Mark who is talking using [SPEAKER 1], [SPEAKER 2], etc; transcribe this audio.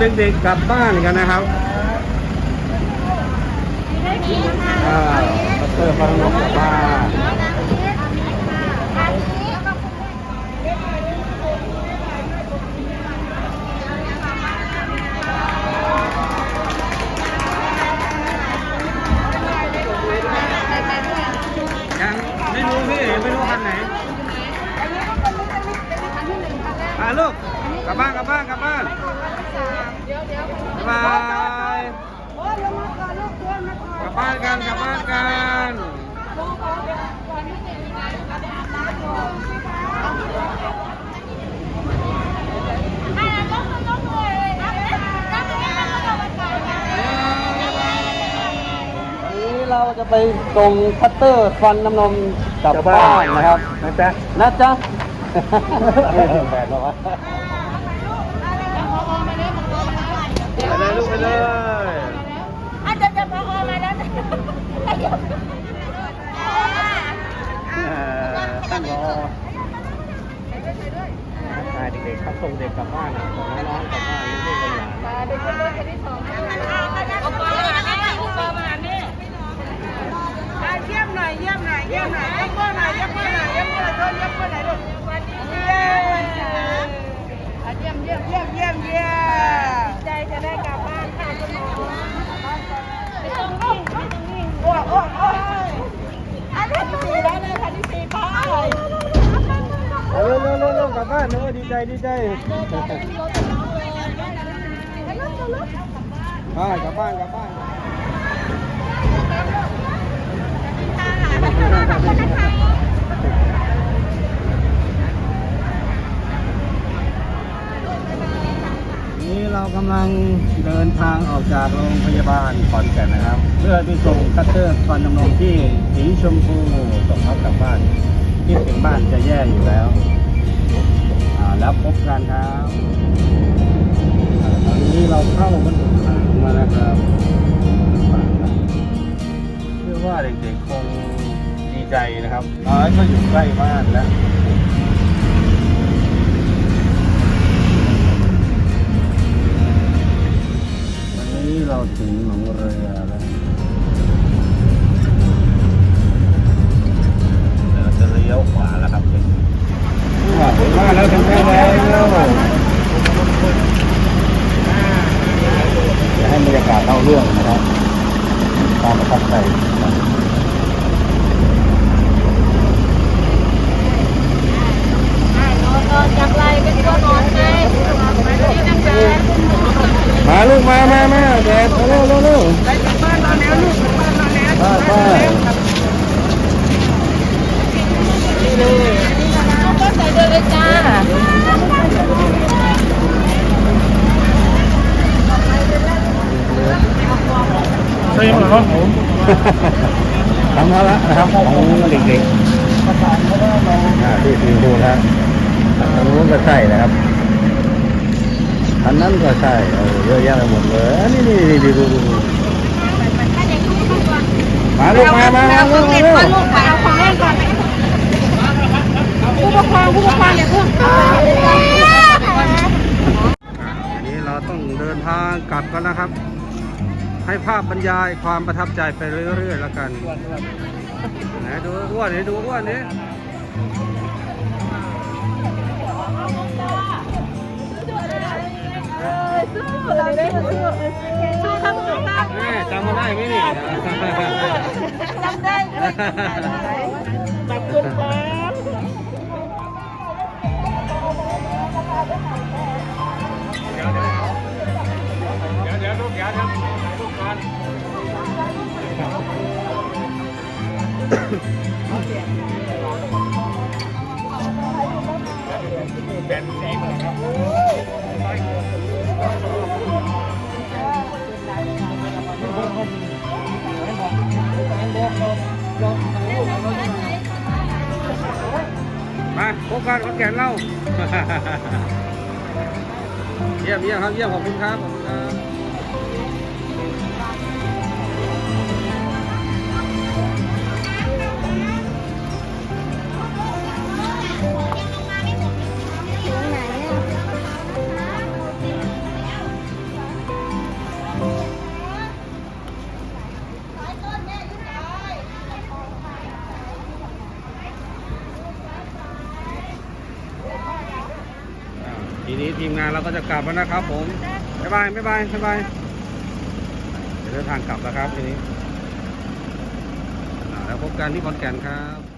[SPEAKER 1] เด็กๆกลับบ้านกันนะครับอ่าดอกเตอร์ฟังนกกลับบ้านยังไม่รู้พี่ไม่รู้คันไหนอ่าลูกกลับบ้านกลับบ้านกลับบ้าน บายกลับบ้านกันกลับบ้านกันวันนี้เราจะไปส่งคัตเตอร์ฟันน้ำนมกลับบ้านนะครับ
[SPEAKER 2] นะจ๊ะ
[SPEAKER 1] นะจ๊ะแปดแล้ววะ ไปเลยลูกไปเลย
[SPEAKER 3] อาจจะจะพอมาแล้ว
[SPEAKER 1] ท่านรอใช่เด็กๆครับส่งเด็กกลับบ้านนะส่งน้องๆกลับบ้านลูกๆหลานมา
[SPEAKER 3] เด็กคนคนที่สองเอาปอมาแม่เอาปอมาแม่เยี่ยมหน่อยเยี่ยมหน่อยเยี่ยมหน่อยยกมือหน่อยยกมือหน่อยยกมือหน่อยยกมือหน่อยลูกวันนี้เยี่ยมเยี่ยมเยี่ยมเยี่ยมเยี่ยมใจจะได้กลับบ้านค่ะคุณหมอไม่ต้องนิ่งไม่ต้องนิ่งโอ้โอ้โอ้อันที่สี่แล้วเลยค่ะที่สี่ป้า
[SPEAKER 1] เอาเร็วๆเร็วๆก ลับบ้านเนอะดีใจดีใจไปกลับบ้านกลับบ้านนี่เรากำลังเดินทางออกจากโรงพยาบาลขอนแก่นนะครับ เพื่อไปส่งคัตเตอร์ฟันน้ำนมที่สีชมพูส่งเขากลับบ้านที่ถึงบ้านจะแย่อยู่แล้วอ่า แล้วพบกันครับอ่าตอนนี้เราเข้าบรรทุกทางมานะครับเชื่อว่าเด็กๆคงดีใจนะครับน้อยก็อยู่ใกล้บ้านแล้ววันนี้เราถึงหนองเรือ ลูกมามามาแดดเร็วเร็วเร็ว
[SPEAKER 3] ไปจากบ้านนอนแล้วลูกจากบ้านนอนแล้ว
[SPEAKER 1] ไปไป
[SPEAKER 3] เอาก็ใส่เดินเลยจ้า
[SPEAKER 2] ใช่ไหมครับผม
[SPEAKER 1] ทำมาแล้วนะครับของเด็กๆอ่าที่สีดูนะทางนู้นก็ใช่นะครับ อันนั้นก็ใช่เออเยอะแยะไปหมดเลย อันนี้นี่นี่ดูดูดูมาลูกมามามาลูกมาลูก
[SPEAKER 3] ลูกไปเอาของเล่นก่อนผู้ปกครองผู้ปกครองอย่าเพิ่ง
[SPEAKER 1] อันนี้เราต้องเดินทางกลับกันนะครับ ให้ภาพบรรยายความประทับใจไปเรื่อยๆแล้วกัน ไหนดูอ้วนนี่ดูอ้วนนี่
[SPEAKER 3] สู้เลยสู้สู้ครับสู้ครับ
[SPEAKER 1] แม่จำมาได้ไหมนี่
[SPEAKER 3] จำได้ขอบคุณครับ
[SPEAKER 2] เดี๋ยวเดี๋ยวลูกเดี๋ยวเดี๋ยวลูกก่อนเป็นสีเหมือนครับ
[SPEAKER 1] มาโครงการขอนแก่นเล่าเยี่ยมเยี่ยมครับเยี่ยมขอบคุณครับขอบคุณครับีนี้ทีมงานเราก็จะกลับแล้วนะครับผมบ๊ายบายบ๊ายบายบ๊ายบายเดี๋ยวเดินทางกลับแล้วครับทีนี้แล้วพบกันที่คอนแก่นครับ